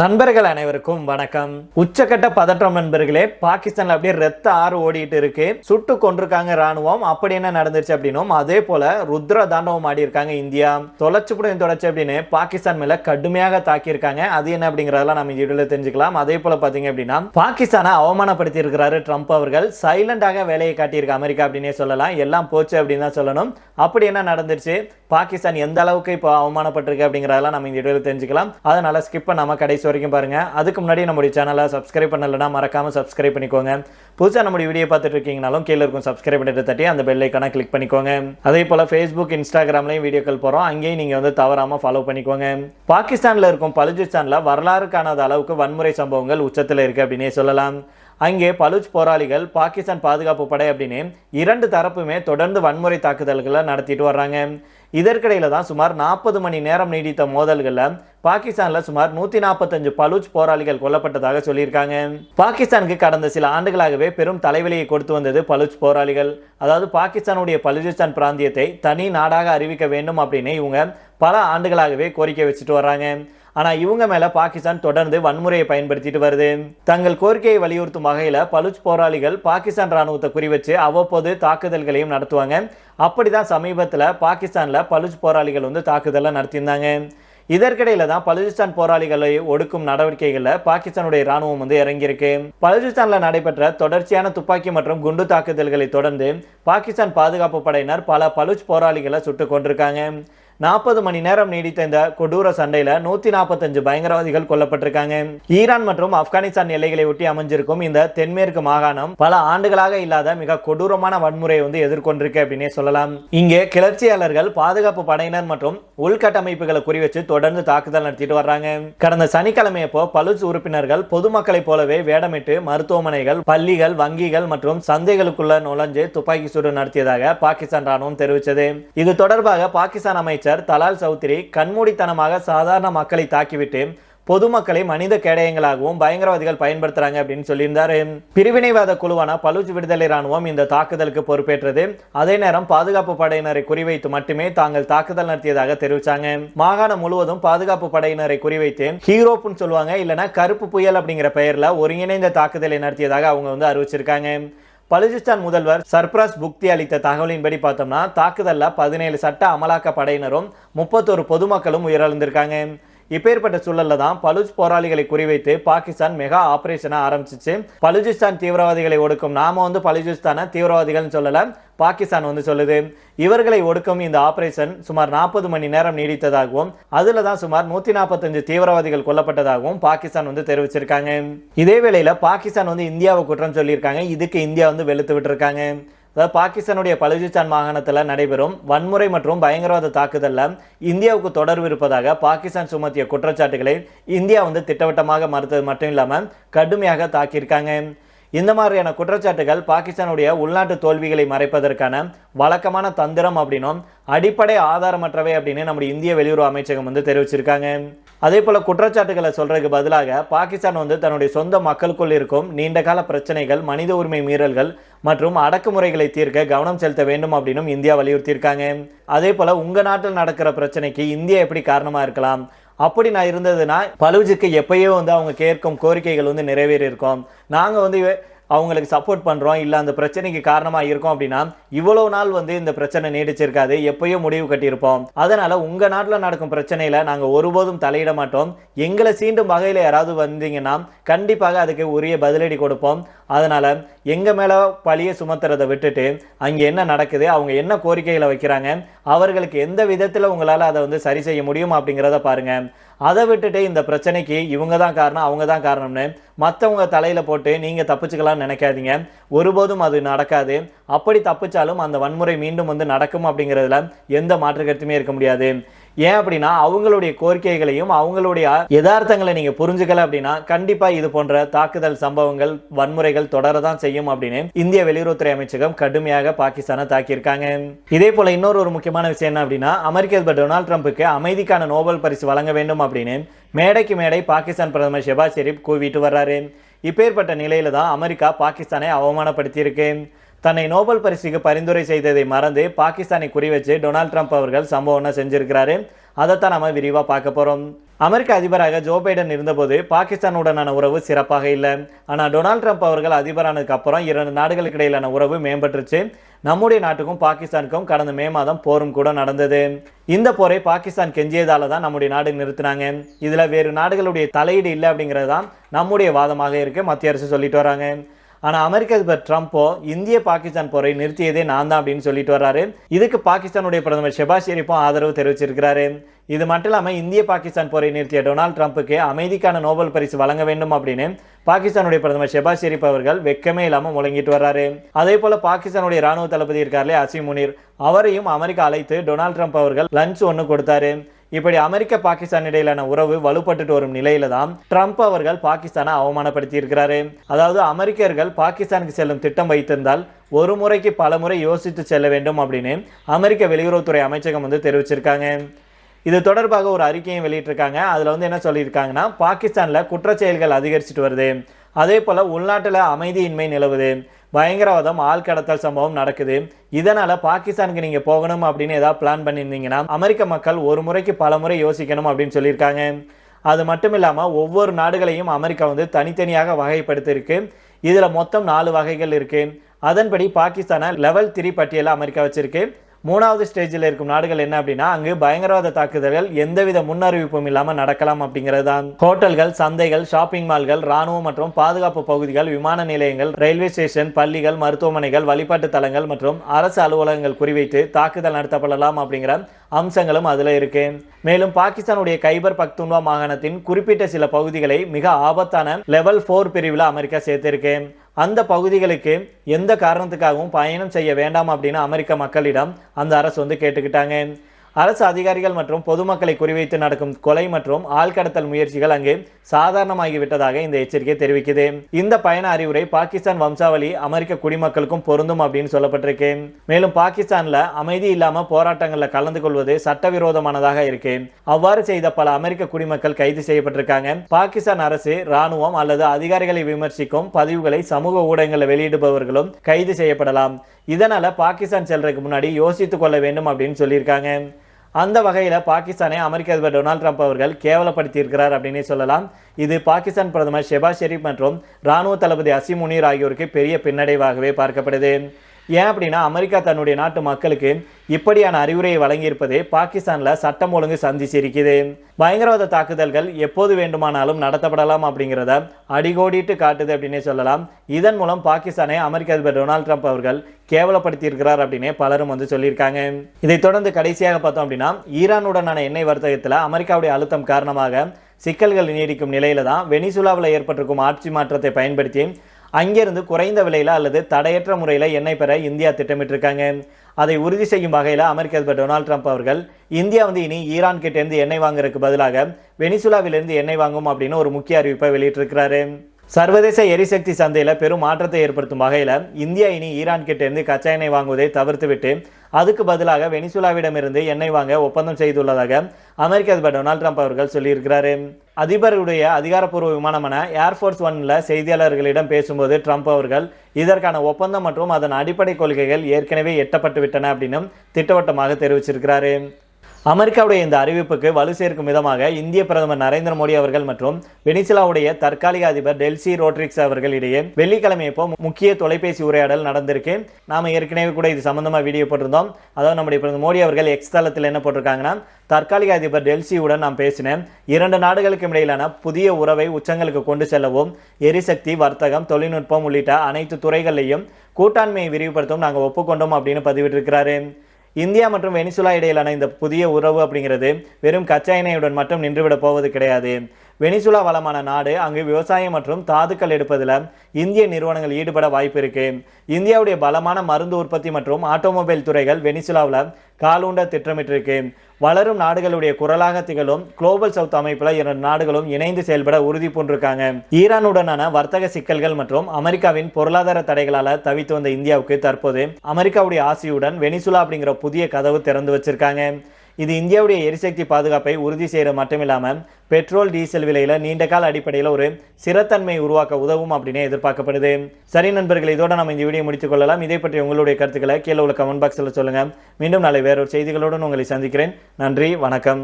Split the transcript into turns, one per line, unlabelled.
நண்பர்கள் அனைவருக்கும் வணக்கம். உச்சக்கட்ட பதற்றம் நண்பர்களே பாகிஸ்தான்ல அப்படியே ரத்த ஆறு ஓடிட்டு இருக்கு. சுட்டு கொண்டிருக்காங்க ராணுவம் அப்படி என்ன நடந்துருச்சு அப்படின்னும் அதே போல ருத்ர தாண்டவம் ஆடி இருக்காங்க இந்தியா. தொலைச்சு புடையும் தொடச்சு அப்படின்னு பாகிஸ்தான் மேல கடுமையாக தாக்கி இருக்காங்க அது என்ன அப்படிங்கறதெல்லாம் நம்ம இந்த வீடியோல தெரிஞ்சுக்கலாம். அதே போல பாத்தீங்க அப்படின்னா பாகிஸ்தானை அவமானப்படுத்தி இருக்கிறாரு ட்ரம்ப் அவர்கள். சைலண்டாக வேலையை காட்டியிருக்க அமெரிக்கா அப்படின்னே சொல்லலாம். எல்லாம் போச்சு அப்படின்னு தான் சொல்லணும். அப்படி என்ன நடந்துருச்சு? பாகிஸ்தான் எந்த அளவுக்கு இப்போ அவமானப்பட்டிருக்கு அப்படிங்கறதெல்லாம் நம்ம இந்த வீடியோல தெரிஞ்சுக்கலாம். அதனால ஸ்கிப் நம்ம கடைசி வரைக்கும் பாருங்க. அதுக்கு முன்னாடி நம்முடைய சேனலை சப்ஸ்கிரைப் பண்ணலைன்னா மறக்காம சப்ஸ்கிரைப் பண்ணிக்கோங்க. புதுசாக நம்முடைய வீடியோ பார்த்துட்டு இருக்கீங்கனாலும் கீழே இருக்கும் சப்ஸ்கிரைப் பண்ணிட்டு தட்டி அந்த பெல் ஐக்கான கிளிக் பண்ணிக்கோங்க. அதே போல ஃபேஸ்புக் இன்ஸ்டாகிராம்லையும் வீடியோக்கள் போகிறோம் அங்கேயும் நீங்கள் வந்து தவறாம ஃபாலோ பண்ணிக்கோங்க. பாகிஸ்தானில் இருக்கும் பலுஜிஸ்தானில் வரலாறு காணாத அளவுக்கு வன்முறை சம்பவங்கள் உச்சத்தில் இருக்கு அப்படின்னே சொல்லலாம். அங்கே பலுச் போராளிகள் பாகிஸ்தான் பாதுகாப்பு படை அப்படின்னு இரண்டு தரப்புமே தொடர்ந்து வன்முறை தாக்குதல்களை நடத்திட்டு வர்றாங்க. இதற்கிடையில தான் சுமார் நாற்பது மணி நேரம் நீடித்த மோதல்களில் பாகிஸ்தானில் சுமார் நூற்றி நாற்பத்தஞ்சு பலூச் போராளிகள் கொல்லப்பட்டதாக சொல்லியிருக்காங்க. பாகிஸ்தானுக்கு கடந்த சில ஆண்டுகளாகவே பெரும் தலைவலியை கொடுத்து வந்தது பலுச் போராளிகள். அதாவது பாகிஸ்தானுடைய பலுஜிஸ்தான் பிராந்தியத்தை தனி நாடாக அறிவிக்க வேண்டும் அப்படின்னு இவங்க பல ஆண்டுகளாகவே கோரிக்கை வச்சுட்டு வர்றாங்க. ஆனால் இவங்க மேலே பாகிஸ்தான் தொடர்ந்து வன்முறையை பயன்படுத்திட்டு வருது. தங்கள் கோரிக்கையை வலியுறுத்தும் வகையில் பலுச் போராளிகள் பாகிஸ்தான் ராணுவத்தை குறிவச்சு அவ்வப்போது தாக்குதல்களையும் நடத்துவாங்க. அப்படிதான் சமீபத்தில் பாகிஸ்தானில் பலுச் போராளிகள் வந்து தாக்குதலை நடத்தியிருந்தாங்க. இதற்கிடையில தான் பலுஜிஸ்தான் போராளிகளை ஒடுக்கும் நடவடிக்கைகளில் பாகிஸ்தானுடைய ராணுவம் வந்து இறங்கியிருக்கு. பலுஜிஸ்தானில் நடைபெற்ற தொடர்ச்சியான துப்பாக்கி மற்றும் குண்டு தாக்குதல்களை தொடர்ந்து பாகிஸ்தான் பாதுகாப்பு படையினர் பல பலுச் போராளிகளை சுட்டுக் கொண்டிருக்காங்க நாற்பது மணி நேரம் நீடித்த இந்த கொடூர சண்டையில் நூத்தி நாற்பத்தஞ்சு பயங்கரவாதிகள் கொல்லப்பட்டிருக்காங்க. ஈரான் மற்றும் ஆப்கானிஸ்தான் எல்லைகளை ஒட்டி அமைஞ்சிருக்கும் இந்த தென்மேற்கு மாகாணம் பல ஆண்டுகளாக இல்லாத மிக கொடூரமான வன்முறையை வந்து எதிர்கொண்டிருக்கு அப்படின்னே சொல்லலாம். இங்கே கிளர்ச்சியாளர்கள் பாதுகாப்பு படையினர் மற்றும் உள்கட்டமைப்புகளை குறிவச்சு தொடர்ந்து தாக்குதல் நடத்திட்டு வர்றாங்க. கடந்த சனிக்கிழமையப்போ பலுச் உறுப்பினர்கள் பொதுமக்களைப் போலவே வேடமிட்டு மருத்துவமனைகள் பள்ளிகள் வங்கிகள் மற்றும் சந்தைகளுக்குள்ள நுழைஞ்சு துப்பாக்கி சூடு நடத்தியதாக பாகிஸ்தான் ராணுவம் தெரிவித்தது இது தொடர்பாக பாகிஸ்தான் அமைச்சர் தலால் சௌத்ரி கண்மூடித்தனமாக சாதாரண மக்களை தாக்கிவிட்டு பொதுமக்களை மனித கேடயங்களாகவும் பயங்கரவாதிகள் பயன்படுத்துறாங்க அப்படின்னு சொல்லியிருந்தாரு. பிரிவினைவாத குழுவான பலூச் விடுதலை ராணுவம் இந்த தாக்குதலுக்கு பொறுப்பேற்றது. அதே நேரம் பாதுகாப்பு படையினரை குறிவைத்து மட்டுமே தாங்கள் தாக்குதல் நடத்தியதாக தெரிவிச்சாங்க. மாகாணம் முழுவதும் பாதுகாப்பு படையினரை குறிவைத்து ஹீரோப்புன்னு சொல்லுவாங்க இல்லைன்னா கருப்பு புயல் அப்படிங்கிற பெயர்ல ஒருங்கிணைந்த தாக்குதலை நடத்தியதாக அவங்க வந்து அறிவிச்சிருக்காங்க. பலுஜிஸ்தான் முதல்வர் சர்ப்ராஸ் புக்தி அளித்த தகவலின்படி பார்த்தோம்னா தாக்குதலில் பதினேழு சட்ட அமலாக்க படையினரும் முப்பத்தொரு பொதுமக்களும் உயிரிழந்திருக்காங்க. இப்பேற்பட்ட சூழல்ல தான் பலுஜ் போராளிகளை குறிவைத்து பாகிஸ்தான் மெகா ஆபரேஷனை ஆரம்பிச்சிச்சு. பலுஜிஸ்தான் தீவிரவாதிகளை ஒடுக்கும். நாம வந்து பலுச்சிஸ்தான தீவிரவாதிகள்னு சொல்லல பாகிஸ்தான் வந்து சொல்லுது. இவர்களை ஒடுக்கும் இந்த ஆபரேஷன் சுமார் நாற்பது மணி நேரம் நீடித்ததாகவும் அதுல தான் சுமார் நூத்தி நாற்பத்தஞ்சு தீவிரவாதிகள் கொல்லப்பட்டதாகவும் பாகிஸ்தான் வந்து தெரிவிச்சிருக்காங்க. இதே வேளையில பாகிஸ்தான் வந்து இந்தியாவை குற்றம் சொல்லியிருக்காங்க. இதுக்கு இந்தியா வந்து வெளுத்து விட்டுருக்காங்க. அதாவது பாகிஸ்தானுடைய பலுச்சிஸ்தான் மாகாணத்தில் நடைபெறும் வன்முறை மற்றும் பயங்கரவாத தாக்குதலில் இந்தியாவுக்கு தொடர்பு இருப்பதாக பாகிஸ்தான் சுமத்திய குற்றச்சாட்டுகளை இந்தியா வந்து திட்டவட்டமாக மறுத்தது மட்டும் இல்லாமல் கடுமையாக தாக்கியிருக்காங்க. இந்த மாதிரியான குற்றச்சாட்டுகள் பாகிஸ்தானுடைய உள்நாட்டு தோல்விகளை மறைப்பதற்கான வழக்கமான தந்திரம் அப்படின்னும் அடிப்படை ஆதாரமற்றவை அப்படின்னு நம்முடைய இந்திய வெளியுறவு அமைச்சகம் வந்து தெரிவிச்சிருக்காங்க. அதே போல குற்றச்சாட்டுகளை சொல்றதுக்கு பதிலாக பாகிஸ்தான் வந்து தன்னுடைய சொந்த மக்களுக்குள் இருக்கும் நீண்டகால பிரச்சனைகள் மனித உரிமை மீறல்கள் மற்றும் அடக்குமுறைகளை தீர்க்க கவனம் செலுத்த வேண்டும் அப்படின்னும் இந்தியா வலியுறுத்தியிருக்காங்க. அதே போல உங்க நாட்டில் நடக்கிற பிரச்சனைக்கு இந்தியா எப்படி காரணமா இருக்கலாம்? அப்படி நான் இருந்ததுன்னா பலுஜுக்கு எப்பயோ வந்து அவங்க கேட்கும் கோரிக்கைகள் வந்து நிறைவேறி இருக்கும் நாங்கள் வந்து அவங்களுக்கு சப்போர்ட் பண்ணுறோம் இல்லை அந்த பிரச்சனைக்கு காரணமாக இருக்கோம் அப்படின்னா இவ்வளோ நாள் வந்து இந்த பிரச்சனை நீடிச்சிருக்காது எப்பயோ முடிவு கட்டியிருப்போம். அதனால் உங்கள் நாட்டில் நடக்கும் பிரச்சனையில் நாங்கள் ஒருபோதும் தலையிட மாட்டோம். எங்களை சீண்டும் வகையில் யாராவது வந்தீங்கன்னா கண்டிப்பாக அதுக்கு உரிய பதிலடி கொடுப்போம். அதனால் எங்கள் மேலே பழியை சுமத்துறதை விட்டுட்டு அங்கே என்ன நடக்குது அவங்க என்ன கோரிக்கைகளை வைக்கிறாங்க அவர்களுக்கு எந்த விதத்தில் உங்களால் அதை வந்து சரி செய்ய முடியும் அப்படிங்கிறத பாருங்கள் அதை விட்டுட்டு இந்த பிரச்சனைக்கு இவங்க தான் காரணம் அவங்க தான் காரணம்னு மற்றவங்க தலையில் போட்டு நீங்கள் தப்பிச்சுக்கலாம்னு நினைக்காதீங்க. ஒருபோதும் அது நடக்காது. அப்படி தப்பிச்சாலும் அந்த வன்முறை மீண்டும் வந்து நடக்கும் அப்படிங்கிறதுல எந்த மாற்று கருத்துமே இருக்க முடியாது. ஏன் அப்படின்னா அவங்களுடைய கோரிக்கைகளையும் அவங்களுடைய யதார்த்தங்களை நீங்க புரிஞ்சுக்கல அப்படின்னா கண்டிப்பா இது போன்ற தாக்குதல் சம்பவங்கள் வன்முறைகள் தொடரதான் செய்யும் அப்படின்னு இந்திய வெளியுறவுத்துறை அமைச்சகம் கடுமையாக பாகிஸ்தானை தாக்கியிருக்காங்க. இதே போல இன்னொரு ஒரு முக்கியமான விஷயம் என்ன அப்படின்னா அமெரிக்க அதிபர் டொனால்ட் ட்ரம்ப்புக்கு அமைதிக்கான நோபல் பரிசு வழங்க வேண்டும் அப்படின்னு மேடைக்கு மேடை பாகிஸ்தான் பிரதமர் ஷெபாஸ் ஷெரீப் கூவிட்டு வர்றாரு. இப்பேற்பட்ட நிலையில தான் அமெரிக்கா பாகிஸ்தானை அவமானப்படுத்தியிருக்கு. தன்னை நோபல் பரிசுக்கு பரிந்துரை செய்ததை மறந்து பாகிஸ்தானை குறிவச்சு டொனால்ட் ட்ரம்ப் அவர்கள் சம்பவம் செஞ்சிருக்கிறாரு. அதைத்தான் நம்ம விரிவாக பார்க்க போகிறோம் அமெரிக்க அதிபராக ஜோ பைடன் இருந்தபோது பாகிஸ்தானுடனான உறவு சிறப்பாக இல்லை. ஆனால் டொனால்ட் ட்ரம்ப் அவர்கள் அதிபரானதுக்கு அப்புறம் இரண்டு நாடுகளுக்கு இடையிலான உறவு மேம்பட்டுருச்சு. நம்முடைய நாட்டுக்கும் பாகிஸ்தானுக்கும் கடந்த மே மாதம் போரும் கூட நடந்தது. இந்த போரை பாகிஸ்தான் கெஞ்சியதால தான் நம்முடைய நாடு நிறுத்தினாங்க. இதில் வேறு நாடுகளுடைய தலையீடு இல்லை அப்படிங்கிறது தான் நம்முடைய வாதமாக இருக்கு. மத்திய அரசு சொல்லிட்டு வராங்க. ஆனால் அமெரிக்க அதிபர் ட்ரம்ப்போ இந்திய பாகிஸ்தான் போரை நிறுத்தியதே நான் தான் அப்படின்னு சொல்லிட்டு வர்றாரு. இதுக்கு பாகிஸ்தானுடைய பிரதமர் ஷெபாஸ் ஷெரீஃபும் ஆதரவு தெரிவிச்சிருக்கிறாரு. இது மட்டும் இல்லாமல் இந்திய பாகிஸ்தான் போரை நிறுத்திய டொனால்ட் ட்ரம்ப்புக்கு அமைதிக்கான நோபல் பரிசு வழங்க வேண்டும் அப்படின்னு பாகிஸ்தானுடைய பிரதமர் ஷெபாஸ் ஷெரீப் அவர்கள் வெக்கமே இல்லாமல் முழங்கிட்டு வர்றாரு. அதே போல பாகிஸ்தானுடைய ராணுவ தளபதி இருக்கார்லே அசிம் முனீர் அவரையும் அமெரிக்கா அழைத்து டொனால்ட் ட்ரம்ப் அவர்கள் லஞ்ச் ஒன்று கொடுத்தாரு. இப்படி அமெரிக்க பாகிஸ்தான் இடையிலான உறவு வலுப்பட்டுட்டு வரும் நிலையில தான் ட்ரம்ப் அவர்கள் பாகிஸ்தானை அவமானப்படுத்தி இருக்கிறாரு. அதாவது அமெரிக்கர்கள் பாகிஸ்தானுக்கு செல்லும் திட்டம் வைத்திருந்தால் ஒரு முறைக்கு பல முறை யோசித்து செல்ல வேண்டும் அப்படின்னு அமெரிக்க வெளியுறவுத்துறை அமைச்சகம் வந்து தெரிவிச்சிருக்காங்க. இது தொடர்பாக ஒரு அறிக்கையும் வெளியிட்டிருக்காங்க. அதில் வந்து என்ன சொல்லியிருக்காங்கன்னா பாகிஸ்தானில் குற்றச்செயல்கள் அதிகரிச்சுட்டு வருது. அதே போல் உள்நாட்டில் அமைதியின்மை நிலவுது. பயங்கரவாதம் ஆள் கடத்தல் சம்பவம் நடக்குது. இதனால பாகிஸ்தானுக்கு நீங்க போகணும் அப்படின்னு ஏதாவது பிளான் பண்ணியிருந்தீங்கன்னா அமெரிக்க மக்கள் ஒரு முறைக்கு பல முறை யோசிக்கணும் அப்படின்னு சொல்லியிருக்காங்க. அது மட்டும் இல்லாமல் ஒவ்வொரு நாடுகளையும் அமெரிக்கா வந்து தனித்தனியாக வகைப்படுத்தியிருக்கு. இதில் மொத்தம் நாலு வகைகள் இருக்குது அதன்படி பாகிஸ்தானை லெவல் த்ரீ பட்டியலில் அமெரிக்கா வச்சுருக்கு. மூணாவது ஸ்டேஜில் இருக்கும் நாடுகள் என்ன அப்படின்னா அங்கு பயங்கரவாத தாக்குதல்கள் எந்தவித முன்னறிவிப்பும் இல்லாமல் நடக்கலாம் அப்படிங்கிறது தான் ஹோட்டல்கள் சந்தைகள் ஷாப்பிங் மால்கள் ராணுவம் மற்றும் பாதுகாப்பு பகுதிகள் விமான நிலையங்கள் ரயில்வே ஸ்டேஷன் பள்ளிகள் மருத்துவமனைகள் வழிபாட்டு தலங்கள் மற்றும் அரசு அலுவலகங்கள் குறிவைத்து தாக்குதல் நடத்தப்படலாம் அப்படிங்கிற அம்சங்களும் அதில் இருக்கு மேலும் பாகிஸ்தானுடைய கைபர் பக்துன்வா மாகாணத்தின் குறிப்பிட்ட சில பகுதிகளை மிக ஆபத்தான லெவல் ஃபோர் பிரிவில் அமெரிக்கா சேர்த்திருக்கு அந்த பகுதிகளுக்கு எந்த காரணத்துக்காகவும் பயணம் செய்ய வேண்டாம் அப்படின்னு அமெரிக்க மக்களிடம் அந்த அரசு வந்து கேட்டுக்கிட்டாங்க. அரசு அதிகாரிகள் மற்றும் பொதுமக்களை குறிவைத்து நடக்கும் கொலை மற்றும் ஆள்கடத்தல் முயற்சிகள் அங்கு சாதாரணமாகிவிட்டதாக இந்த எச்சரிக்கை தெரிவிக்குது. இந்த பயண அறிவுரை பாகிஸ்தான் வம்சாவளி அமெரிக்க குடிமக்களுக்கும் பொருந்தும் அப்படின்னு சொல்லப்பட்டிருக்கு. மேலும் பாகிஸ்தான்ல அமைதி இல்லாம போராட்டங்களில் கலந்து கொள்வது சட்டவிரோதமானதாக இருக்கு. அவ்வாறு செய்த பல அமெரிக்க குடிமக்கள் கைது செய்யப்பட்டிருக்காங்க. பாகிஸ்தான் அரசு ராணுவம் அல்லது அதிகாரிகளை விமர்சிக்கும் பதிவுகளை சமூக ஊடகங்களில் வெளியிடுபவர்களும் கைது செய்யப்படலாம். இதனால பாகிஸ்தான் செல்றதுக்கு முன்னாடி யோசித்துக் கொள்ள வேண்டும் அப்படின்னு சொல்லியிருக்காங்க. அந்த வகையில் பாகிஸ்தானை அமெரிக்க அதிபர் டொனால்ட் ட்ரம்ப் அவர்கள் கேவலப்படுத்தியிருக்கிறார் அப்படின்னே சொல்லலாம். இது பாகிஸ்தான் பிரதமர் ஷெபாஸ் ஷெரீப் மற்றும் ராணுவ தளபதி அசிம் முனீர் ஆகியோருக்கு பெரிய பின்னடைவாகவே பார்க்கப்படுது. ஏன் அப்படின்னா அமெரிக்கா தன்னுடைய நாட்டு மக்களுக்கு இப்படியான அறிவுரையை வழங்கியிருப்பது பாகிஸ்தானில் சட்டம் ஒழுங்கு சந்திச்சிருக்குது. பயங்கரவாத தாக்குதல்கள் எப்போது வேண்டுமானாலும் நடத்தப்படலாம் அப்படிங்கிறத அடிகோடிட்டு காட்டுது அப்படின்னே சொல்லலாம். இதன் மூலம் பாகிஸ்தானை அமெரிக்க அதிபர் டொனால்ட் ட்ரம்ப் அவர்கள் கேவலப்படுத்தியிருக்கிறார் அப்படின்னே பலரும் வந்து சொல்லியிருக்காங்க. இதைத் தொடர்ந்து கடைசியாக பார்த்தோம் அப்படின்னா ஈரானுடனான எண்ணெய் வர்த்தகத்தில் அமெரிக்காவுடைய அழுத்தம் காரணமாக சிக்கல்கள் நீடிக்கும் நிலையில தான் வெனிசுலாவில் ஏற்பட்டிருக்கும் ஆட்சி மாற்றத்தை பயன்படுத்தி அங்கிருந்து குறைந்த விலையில் அல்லது தடையற்ற முறையில் எண்ணெய் பெற இந்தியா திட்டமிட்டிருக்காங்க. அதை உறுதி செய்யும் வகையில் அமெரிக்க அதிபர் டொனால்ட் ட்ரம்ப் அவர்கள் இந்தியா வந்து இனி ஈரான் கிட்டேருந்து எண்ணெய் வாங்குறதுக்கு பதிலாக வெனிசுலாவிலிருந்து எண்ணெய் வாங்கும் அப்படின்னு ஒரு முக்கிய அறிவிப்பை வெளியிட்டிருக்கிறாரு. சர்வதேச எரிசக்தி சந்தையில் பெரும் மாற்றத்தை ஏற்படுத்தும் வகையில் இந்தியா இனி ஈரான் கிட்டேருந்து கச்சா எண்ணெய் வாங்குவதை தவிர்த்துவிட்டு அதுக்கு பதிலாக வெனிசுலாவிடமிருந்து எண்ணெய் வாங்க ஒப்பந்தம் செய்துள்ளதாக அமெரிக்க அதிபர் டொனால்ட் ட்ரம்ப் அவர்கள் சொல்லியிருக்கிறாரு. அதிபருடைய அதிகாரப்பூர்வ விமானமான ஏர்ஃபோர்ஸ் ஒன்ல செய்தியாளர்களிடம் பேசும்போது ட்ரம்ப் அவர்கள் இதற்கான ஒப்பந்தம் மற்றும் அதன் அடிப்படை கொள்கைகள் ஏற்கனவே எட்டப்பட்டு விட்டன அப்படின்னு திட்டவட்டமாக தெரிவிச்சிருக்கிறாரு. அமெரிக்காவுடைய இந்த அறிவிப்புக்கு வலு சேர்க்கும் விதமாக இந்திய பிரதமர் நரேந்திர மோடி அவர்கள் மற்றும் வெனிசுலாவுடைய தற்காலிக அதிபர் டெல்சி ரோட்ரிக்ஸ் அவர்கள் இடையே வெள்ளிக்கிழமை இப்போ முக்கிய தொலைபேசி உரையாடல் நடந்திருக்கு. நாம் ஏற்கனவே கூட இது சம்பந்தமாக வீடியோ போட்டிருந்தோம். அதாவது நம்முடைய பிரதமர் மோடி அவர்கள் எக்ஸ் தளத்தில் என்ன போட்டிருக்காங்கன்னா தற்காலிக அதிபர் டெல்சியுடன் நான் பேசினேன் இரண்டு நாடுகளுக்கு இடையிலான புதிய உறவை உச்சங்களுக்கு கொண்டு செல்லவும் எரிசக்தி வர்த்தகம் தொழில்நுட்பம் உள்ளிட்ட அனைத்து துறைகளையும் கூட்டாண்மையை விரிவுபடுத்தவும் நாங்கள் ஒப்புக்கொண்டோம் அப்படின்னு பதிவிட்டிருக்கிறாரு. இந்தியா மற்றும் வெனிசுலா இடையிலான இந்த புதிய உறவு அப்படிங்கிறது வெறும் கச்சா எண்ணெயுடன் மட்டும் நின்றுவிடப் போவது கிடையாது. வெனிசுலா வளமான நாடு அங்கு விவசாயம் மற்றும் தாதுக்கள் எடுப்பதில் இந்திய நிறுவனங்கள் ஈடுபட வாய்ப்பு இருக்கு. இந்தியாவுடைய பலமான மருந்து உற்பத்தி மற்றும் ஆட்டோமொபைல் துறைகள் வெனிசுலாவில் காலூண்ட திட்டமிட்டிருக்கு. வளரும் நாடுகளுடைய குரலாக திகழும் குளோபல் சவுத் அமைப்பில் இரண்டு நாடுகளும் இணைந்து செயல்பட உறுதி பூண்டிருக்காங்க. ஈரானுடனான வர்த்தக சிக்கல்கள் மற்றும் அமெரிக்காவின் பொருளாதார தடைகளால் தவித்து வந்த இந்தியாவுக்கு தற்போது அமெரிக்காவுடைய ஆசியுடன் வெனிசுலா அப்படிங்கிற புதிய கதவு திறந்து வச்சிருக்காங்க. இது இந்தியாவுடைய எரிசக்தி பாதுகாப்பை உறுதி செய்கிறது மட்டுமில்லாமல் பெட்ரோல் டீசல் விலையில் நீண்ட கால அடிப்படையில் ஒரு சிறத்தன்மை உருவாக்க உதவும் அப்படின்னு எதிர்பார்க்கப்படுது. சரி நண்பர்கள் இதோட நம்ம இந்த வீடியோ முடித்துக் கொள்ளலாம். இதை பற்றி உங்களுடைய கருத்துக்களை கீழே உள்ள கமெண்ட் பாக்ஸில் சொல்லுங்கள் மீண்டும் நாளை வேறொரு செய்திகளுடன் உங்களை சந்திக்கிறேன். நன்றி வணக்கம்.